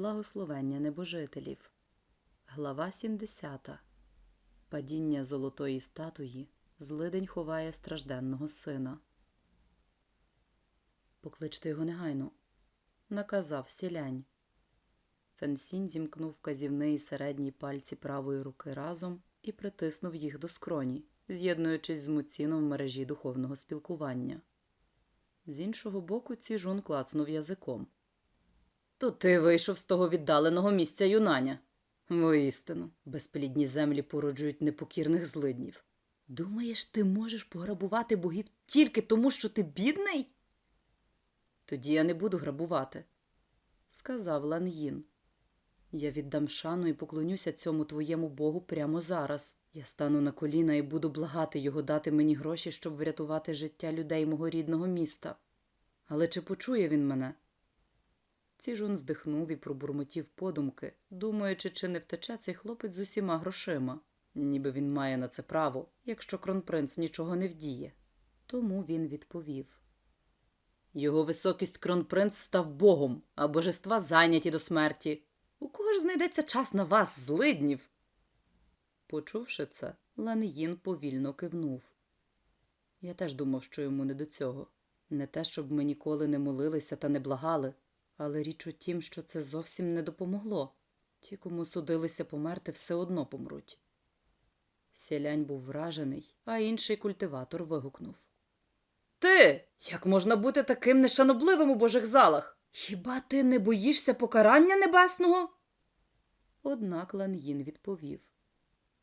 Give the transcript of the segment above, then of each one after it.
Благословення небожителів. Глава 70. Падіння золотої статуї. Злидень ховає стражденного сина. Покличте його негайно. Наказав сілянь. Фенсінь зімкнув вказівний і середній пальці правої руки разом і притиснув їх до скроні, з'єднуючись з Муціном в мережі духовного спілкування. З іншого боку, Ціжун клацнув язиком. То ти вийшов з того віддаленого місця юнаня. Воістину, безплідні землі породжують непокірних злиднів. Думаєш, ти можеш пограбувати богів тільки тому, що ти бідний? Тоді я не буду грабувати, сказав Лан'їн. Я віддам шану і поклонюся цьому твоєму богу прямо зараз. Я стану на коліна і буду благати його дати мені гроші, щоб врятувати життя людей мого рідного міста. Але чи почує він мене? Ціжун здихнув і пробурмотів подумки, думаючи, чи не втече цей хлопець з усіма грошима, ніби він має на це право, якщо кронпринц нічого не вдіє. Тому він відповів. Його високість кронпринц став богом, а божества зайняті до смерті. У кого ж знайдеться час на вас, злиднів? Почувши це, Лан'їн повільно кивнув. Я теж думав, що йому не до цього. Не те, щоб ми ніколи не молилися та не благали, але річ у тім, що це зовсім не допомогло. Ті, кому судилися померти, все одно помруть. Сілянь був вражений, а інший культиватор вигукнув. Ти! Як можна бути таким нешанобливим у божих залах? Хіба ти не боїшся покарання небесного? Однак Лан'їн відповів.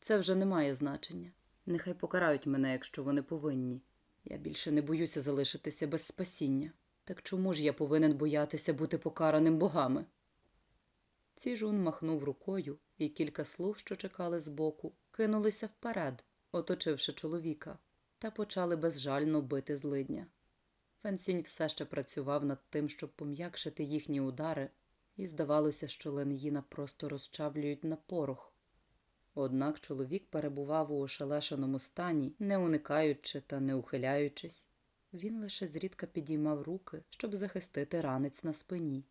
Це вже не має значення. Нехай покарають мене, якщо вони повинні. Я більше не боюся залишитися без спасіння. Так чому ж я повинен боятися бути покараним богами? Ціжун махнув рукою, і кілька слуг, що чекали збоку, кинулися вперед, оточивши чоловіка, та почали безжально бити злидня. Фенсінь все ще працював над тим, щоб пом'якшити їхні удари, і здавалося, що Лен'їна просто розчавлюють на порох. Однак чоловік перебував у ошелешеному стані, не уникаючи та не ухиляючись. Він лише зрідка підіймав руки, щоб захистити ранець на спині.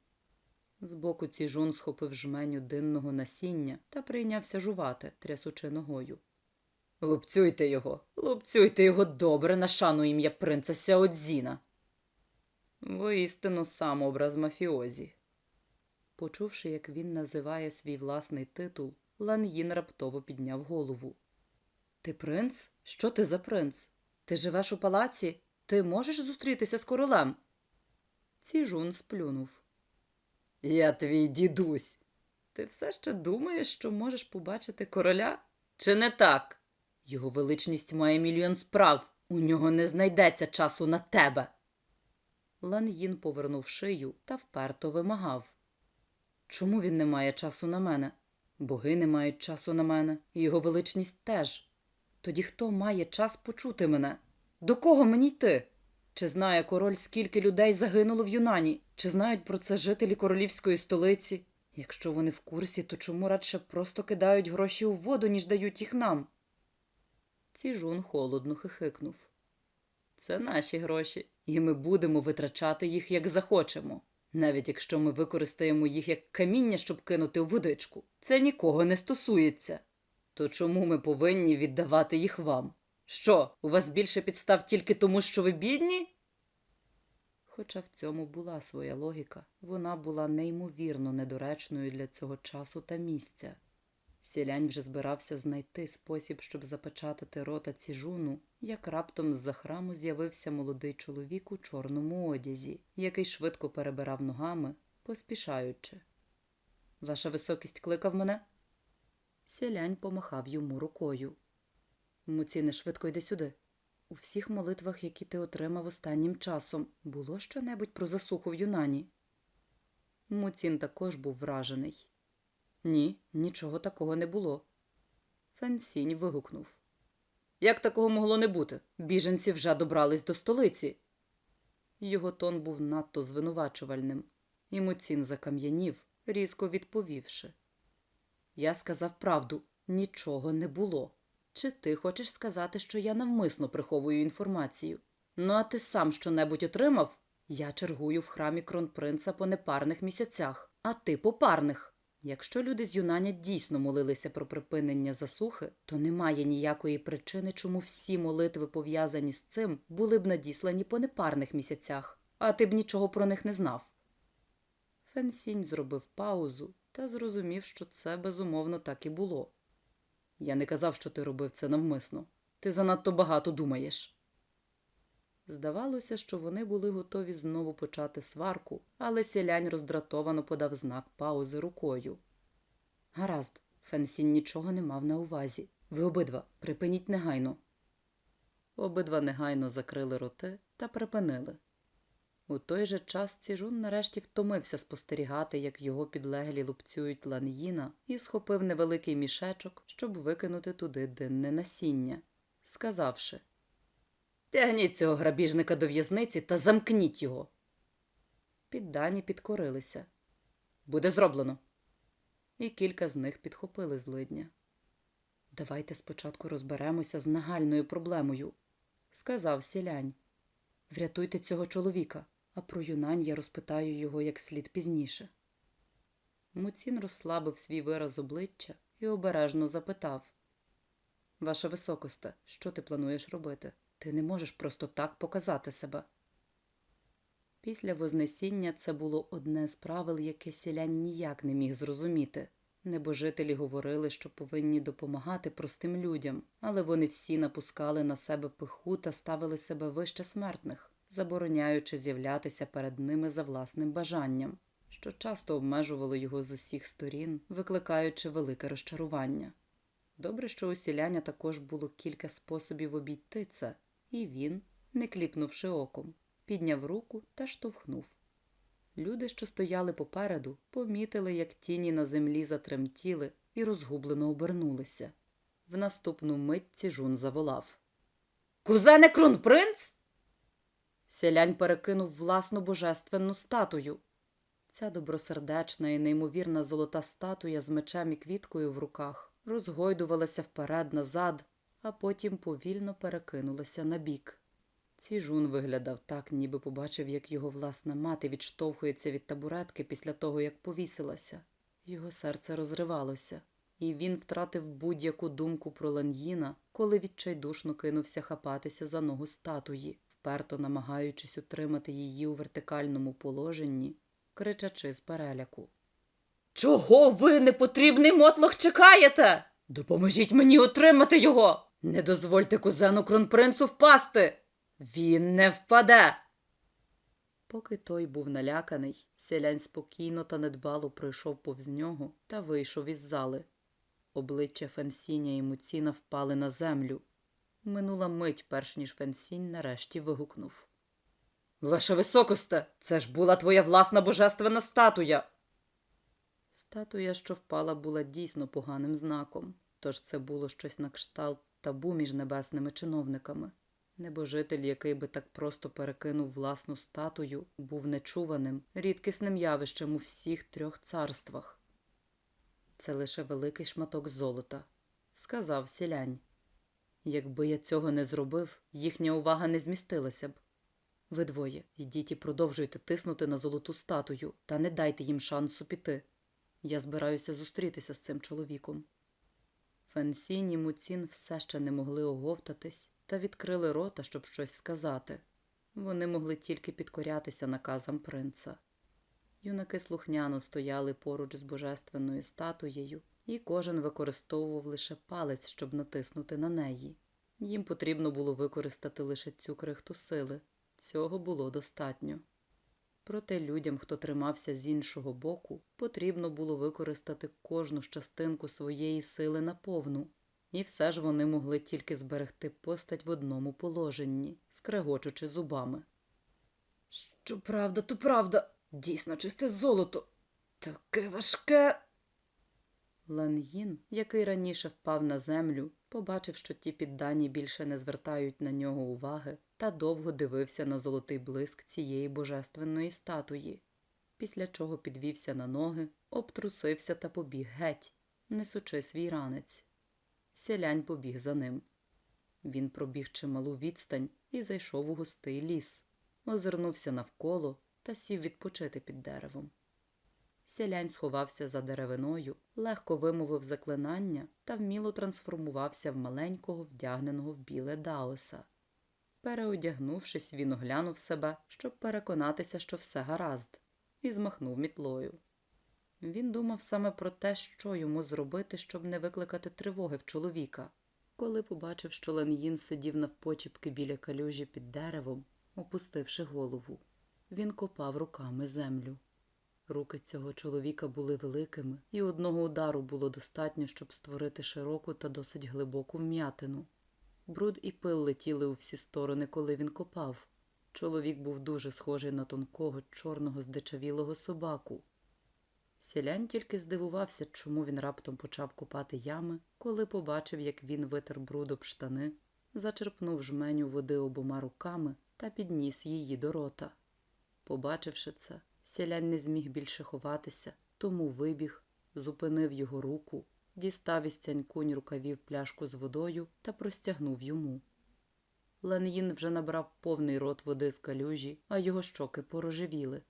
Збоку ціжун схопив жменю динного насіння та прийнявся жувати, трясучи ногою. Лупцюйте його, лупцюйте його добре на шану ім'я принца Сяодзіна. Воістину сам образ мафіозі. Почувши, як він називає свій власний титул, Лан'їн раптово підняв голову. Ти принц? Що ти за принц? Ти живеш у палаці? Ти можеш зустрітися з королем? Ціжун сплюнув. Я твій дідусь. Ти все ще думаєш, що можеш побачити короля? Чи не так? Його величність має мільйон справ. У нього не знайдеться часу на тебе. Лан'їн повернув шию та вперто вимагав. Чому він не має часу на мене? Боги не мають часу на мене, і його величність теж. Тоді хто має час почути мене? До кого мені йти? Чи знає король, скільки людей загинуло в Юнані? Чи знають про це жителі королівської столиці? Якщо вони в курсі, то чому радше просто кидають гроші у воду, ніж дають їх нам? Ціжун холодно хихикнув. Це наші гроші, і ми будемо витрачати їх, як захочемо. Навіть якщо ми використаємо їх як каміння, щоб кинути у водичку. Це нікого не стосується. То чому ми повинні віддавати їх вам? Що, у вас більше підстав тільки тому, що ви бідні? Хоча в цьому була своя логіка, вона була неймовірно недоречною для цього часу та місця. Сілянь вже збирався знайти спосіб, щоб запечатати рота ціжуну, як раптом з-за храму з'явився молодий чоловік у чорному одязі, який швидко перебирав ногами, поспішаючи. Ваша високість кликав мене? Сілянь помахав йому рукою. Муціне, швидко йди сюди. У всіх молитвах, які ти отримав останнім часом, було щонебудь про засуху в Юнані? Муцін також був вражений. Ні, нічого такого не було. Фенсінь вигукнув. Як такого могло не бути? Біженці вже добрались до столиці. Його тон був надто звинувачувальним, і Муцін закам'янів, різко відповівши. Я сказав правду, нічого не було. Чи ти хочеш сказати, що я навмисно приховую інформацію? Ну, а ти сам щонебудь отримав? Я чергую в храмі кронпринца по непарних місяцях, а ти попарних. Якщо люди з юнання дійсно молилися про припинення засухи, то немає ніякої причини, чому всі молитви, пов'язані з цим, були б надіслані по непарних місяцях, а ти б нічого про них не знав. Фенсінь зробив паузу та зрозумів, що це безумовно так і було. Я не казав, що ти робив це навмисно. Ти занадто багато думаєш. Здавалося, що вони були готові знову почати сварку, але сілянь роздратовано подав знак паузи рукою. Гаразд, Фенсін нічого не мав на увазі. Ви обидва припиніть негайно. Обидва негайно закрили роти та припинили. У той же час Ціжун нарешті втомився спостерігати, як його підлеглі лупцюють лан'їна, і схопив невеликий мішечок, щоб викинути туди денне насіння, сказавши Тягніть цього грабіжника до в'язниці та замкніть його. Піддані підкорилися. Буде зроблено. І кілька з них підхопили злидня. Давайте спочатку розберемося з нагальною проблемою, сказав сілянь. Врятуйте цього чоловіка, а про юнань я розпитаю його як слід пізніше. Муцін розслабив свій вираз обличчя і обережно запитав Ваша високосте, що ти плануєш робити? Ти не можеш просто так показати себе. Після Вознесіння це було одне з правил, яке селянь ніяк не міг зрозуміти. Небожителі говорили, що повинні допомагати простим людям, але вони всі напускали на себе пиху та ставили себе вище смертних, забороняючи з'являтися перед ними за власним бажанням, що часто обмежувало його з усіх сторін, викликаючи велике розчарування. Добре, що у сіляня також було кілька способів обійти це, і він, не кліпнувши оком, підняв руку та штовхнув. Люди, що стояли попереду, помітили, як тіні на землі затремтіли і розгублено обернулися. В наступну мить Ціжун заволав Кузене кронпринц? Селянь перекинув власну божественну статую. Ця добросердечна і неймовірна золота статуя з мечем і квіткою в руках розгойдувалася вперед назад, а потім повільно перекинулася на бік. Ціжун виглядав так, ніби побачив, як його власна мати відштовхується від табуретки після того, як повісилася. Його серце розривалося, і він втратив будь-яку думку про Лан'їна, коли відчайдушно кинувся хапатися за ногу статуї, вперто намагаючись утримати її у вертикальному положенні, кричачи з переляку. Чого ви, непотрібний мотлох, чекаєте? Допоможіть мені утримати його! Не дозвольте кузену кронпринцу впасти! Він не впаде. Поки той був наляканий, селянь спокійно та недбало пройшов повз нього та вийшов із зали. Обличчя Фенсіня і Муціна впали на землю. Минула мить, перш ніж Фенсінь нарешті вигукнув. Ваша високосте, це ж була твоя власна божественна статуя. Статуя, що впала, була дійсно поганим знаком, тож це було щось на кшталт табу між небесними чиновниками. Небожитель, який би так просто перекинув власну статую, був нечуваним, рідкісним явищем у всіх трьох царствах. Це лише великий шматок золота, сказав сілянь. Якби я цього не зробив, їхня увага не змістилася б. Ви двоє йдіть і продовжуйте тиснути на золоту статую, та не дайте їм шансу піти. Я збираюся зустрітися з цим чоловіком. Фенсінь і Муцін все ще не могли оговтатись та відкрили рота, щоб щось сказати. Вони могли тільки підкорятися наказам принца. Юнаки слухняно стояли поруч з божественною статуєю, і кожен використовував лише палець, щоб натиснути на неї. Їм потрібно було використати лише цю крихту сили. Цього було достатньо. Проте людям, хто тримався з іншого боку, потрібно було використати кожну частинку своєї сили наповну, і все ж вони могли тільки зберегти постать в одному положенні, скрегочучи зубами. Що правда, то правда, дійсно чисте золото. Таке важке. Лан'їн, який раніше впав на землю, побачив, що ті піддані більше не звертають на нього уваги, та довго дивився на золотий блиск цієї божественної статуї, після чого підвівся на ноги, обтрусився та побіг геть, несучи свій ранець. Селянь побіг за ним. Він пробіг чималу відстань і зайшов у густий ліс, озирнувся навколо та сів відпочити під деревом. Сілянь сховався за деревиною, легко вимовив заклинання та вміло трансформувався в маленького, вдягненого в біле Даоса. Переодягнувшись, він оглянув себе, щоб переконатися, що все гаразд, і змахнув мітлою. Він думав саме про те, що йому зробити, щоб не викликати тривоги в чоловіка. Коли побачив, що Лен'їн сидів навпочіпки біля калюжі під деревом, опустивши голову, він копав руками землю. Руки цього чоловіка були великими, і одного удару було достатньо, щоб створити широку та досить глибоку вм'ятину. Бруд і пил летіли у всі сторони, коли він копав. Чоловік був дуже схожий на тонкого, чорного, здичавілого собаку. Сілянь тільки здивувався, чому він раптом почав копати ями, коли побачив, як він витер бруд об штани, зачерпнув жменю води обома руками та підніс її до рота. Побачивши це, сілянь не зміг більше ховатися, тому вибіг, зупинив його руку, дістав із цянькунь рукавів пляшку з водою та простягнув йому. Лен'їн вже набрав повний рот води з калюжі, а його щоки порожевіли.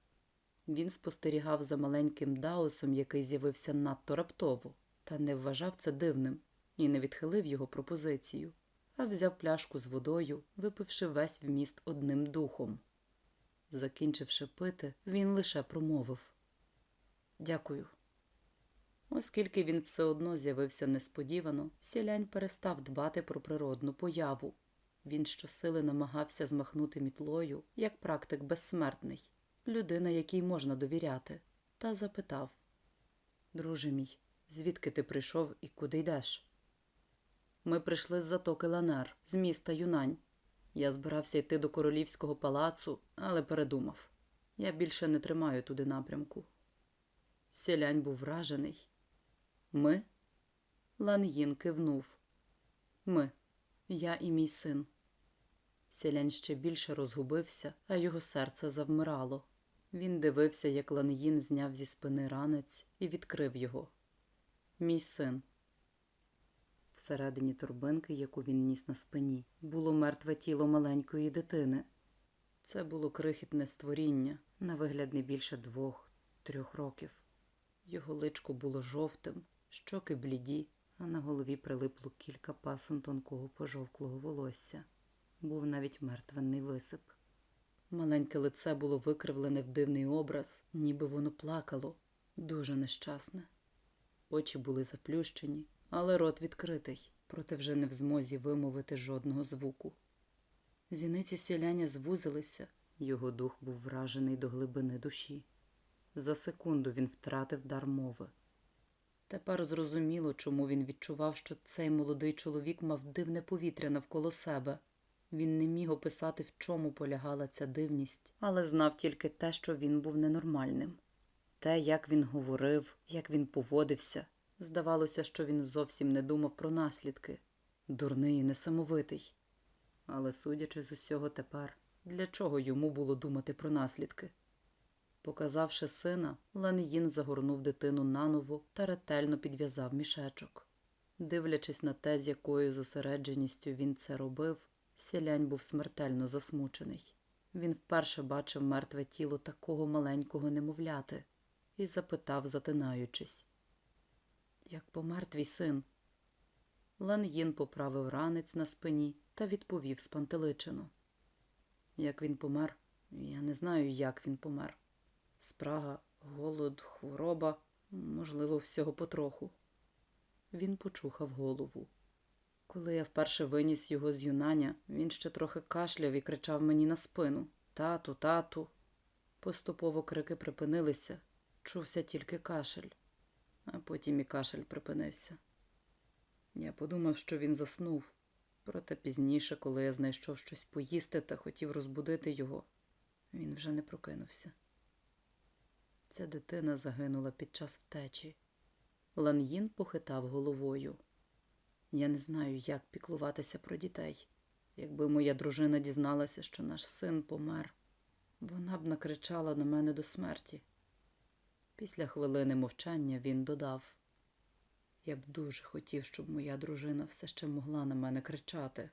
Він спостерігав за маленьким даосом, який з'явився надто раптово, та не вважав це дивним і не відхилив його пропозицію, а взяв пляшку з водою, випивши весь вміст одним духом. Закінчивши пити, він лише промовив Дякую. Оскільки він все одно з'явився несподівано, сілянь перестав дбати про природну появу. Він щосили намагався змахнути мітлою, як практик безсмертний, людина, якій можна довіряти, та запитав Друже мій, звідки ти прийшов і куди йдеш? Ми прийшли з затоки Ланер, з міста Юнань. Я збирався йти до королівського палацу, але передумав. Я більше не тримаю туди напрямку. Сілянь був вражений. Ми? Лан'їн кивнув. Ми, я і мій син. Сілянь ще більше розгубився, а його серце завмирало. Він дивився, як Лан'їн зняв зі спини ранець і відкрив його. Мій син. Всередині торбинки, яку він ніс на спині, було мертве тіло маленької дитини. Це було крихітне створіння, на вигляд не більше двох-трьох років. Його личко було жовтим, щоки бліді, а на голові прилипло кілька пасом тонкого пожовклого волосся. Був навіть мертвенний висип. Маленьке лице було викривлене в дивний образ, ніби воно плакало, дуже нещасне. Очі були заплющені, але рот відкритий, проте вже не в змозі вимовити жодного звуку. Зіниці сіляня звузилися, його дух був вражений до глибини душі. За секунду він втратив дар мови. Тепер зрозуміло, чому він відчував, що цей молодий чоловік мав дивне повітря навколо себе. Він не міг описати, в чому полягала ця дивність, але знав тільки те, що він був ненормальним. Те, як він говорив, як він поводився, здавалося, що він зовсім не думав про наслідки. Дурний і несамовитий. Але, судячи з усього тепер, для чого йому було думати про наслідки? Показавши сина, Лан'їн загорнув дитину наново та ретельно підв'язав мішечок. Дивлячись на те, з якою зосередженістю він це робив, сілянь був смертельно засмучений. Він вперше бачив мертве тіло такого маленького немовляти і запитав, затинаючись, як помер твій син? Лан'їн поправив ранець на спині та відповів спантеличено. Як він помер, я не знаю, як він помер. Спрага, голод, хвороба, можливо, всього потроху. Він почухав голову. Коли я вперше виніс його з юнання, він ще трохи кашляв і кричав мені на спину Тату, тату. Поступово крики припинилися, чувся тільки кашель, а потім і кашель припинився. Я подумав, що він заснув, проте пізніше, коли я знайшов щось поїсти та хотів розбудити його, він вже не прокинувся. Ця дитина загинула під час втечі. Лан'їн похитав головою. Я не знаю, як піклуватися про дітей. Якби моя дружина дізналася, що наш син помер, вона б накричала на мене до смерті. Після хвилини мовчання він додав Я б дуже хотів, щоб моя дружина все ще могла на мене кричати.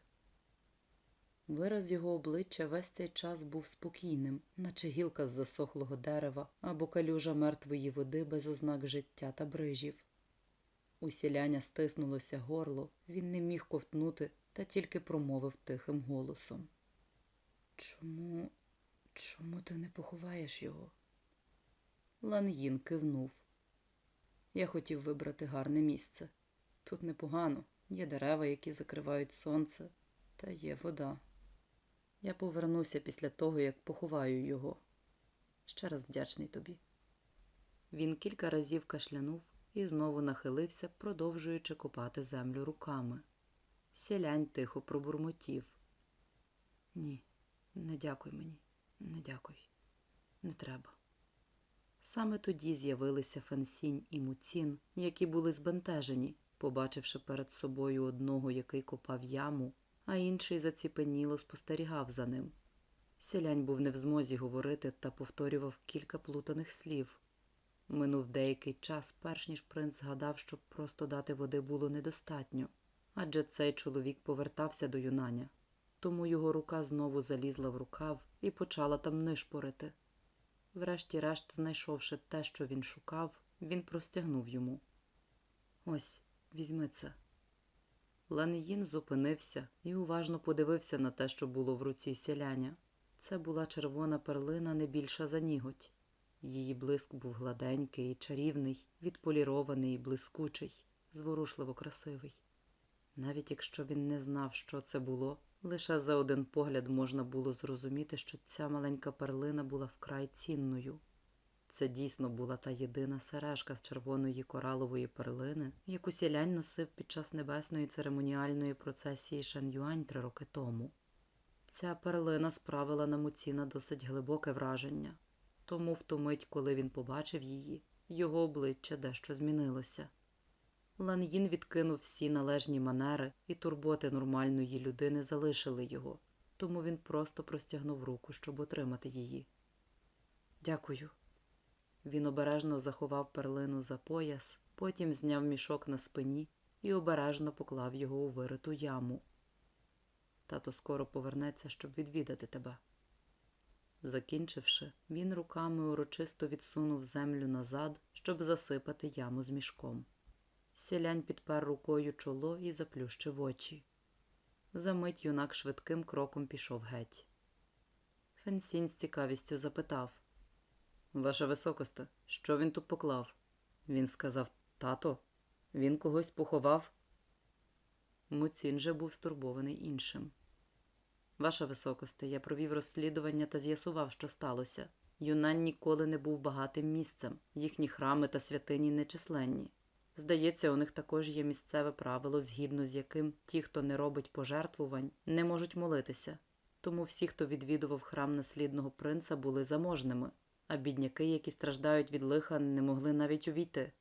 Вираз його обличчя весь цей час був спокійним, наче гілка з засохлого дерева або калюжа мертвої води без ознак життя та брижів. У сіляня стиснулося горло, він не міг ковтнути та тільки промовив тихим голосом. Чому, чому ти не поховаєш його? Лан'їн кивнув. Я хотів вибрати гарне місце. Тут непогано, є дерева, які закривають сонце, та є вода. Я повернуся після того, як поховаю його. Ще раз вдячний тобі. Він кілька разів кашлянув і знову нахилився, продовжуючи копати землю руками. Сілянь тихо пробурмотів. Ні, не дякуй мені, не дякуй, не треба. Саме тоді з'явилися Фансінь і Муцін, які були збентежені, побачивши перед собою одного, який копав яму, а інший заціпеніло спостерігав за ним. Сілянь був не в змозі говорити та повторював кілька плутаних слів. Минув деякий час, перш ніж принц згадав, що просто дати води було недостатньо, адже цей чоловік повертався до юнаня. Тому його рука знову залізла в рукав і почала там нишпорити. Врешті-решт, знайшовши те, що він шукав, він простягнув йому. Ось, візьми це. Лан'їн зупинився і уважно подивився на те, що було в руці селяня. Це була червона перлина не більша за ніготь. Її блиск був гладенький і чарівний, відполірований і блискучий, зворушливо красивий. Навіть якщо він не знав, що це було, лише за один погляд можна було зрозуміти, що ця маленька перлина була вкрай цінною. Це дійсно була та єдина сережка з червоної коралової перлини, яку сілянь носив під час небесної церемоніальної процесії Шан'юань три роки тому. Ця перлина справила на Муціна досить глибоке враження, тому в ту мить, коли він побачив її, його обличчя дещо змінилося. Лан'їн відкинув всі належні манери, і турботи нормальної людини залишили його, тому він просто простягнув руку, щоб отримати її. Дякую. Він обережно заховав перлину за пояс, потім зняв мішок на спині і обережно поклав його у вириту яму. Тато скоро повернеться, щоб відвідати тебе. Закінчивши, він руками урочисто відсунув землю назад, щоб засипати яму з мішком. Сілянь підпер рукою чоло і заплющив очі. Замить юнак швидким кроком пішов геть. Фенсінь з цікавістю запитав Ваша високосте, що він тут поклав? Він сказав Тато, він когось поховав. Муцін же був стурбований іншим. Ваша високосте, я провів розслідування та з'ясував, що сталося. Юнань ніколи не був багатим місцем, їхні храми та святині нечисленні. Здається, у них також є місцеве правило, згідно з яким ті, хто не робить пожертвувань, не можуть молитися. Тому всі, хто відвідував храм наслідного принца, були заможними, а бідняки, які страждають від лиха, не могли навіть увійти.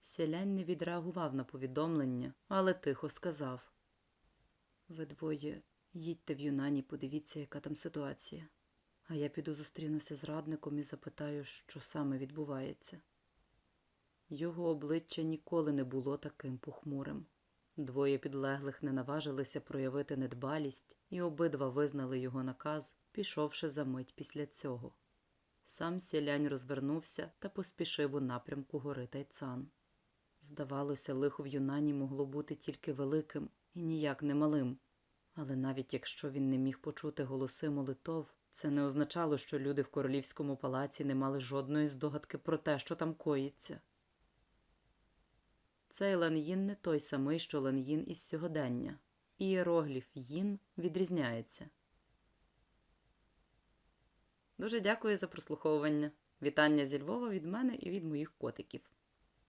Селянь не відреагував на повідомлення, але тихо сказав Ви двоє їдьте в Юнані, подивіться, яка там ситуація. А я піду зустрінуся з радником і запитаю, що саме відбувається. Його обличчя ніколи не було таким похмурим. Двоє підлеглих не наважилися проявити недбалість, і обидва визнали його наказ, пішовши за мить після цього. Сам сілянь розвернувся та поспішив у напрямку гори Тайцан. Здавалося, лихо в Юнані могло бути тільки великим і ніяк не малим. Але навіть якщо він не міг почути голоси молитов, це не означало, що люди в королівському палаці не мали жодної здогадки про те, що там коїться. Цей Лан'їн не той самий, що Лан'їн із сьогодення. Ієрогліф Їн відрізняється. Дуже дякую за прослуховування. Вітання зі Львова від мене і від моїх котиків.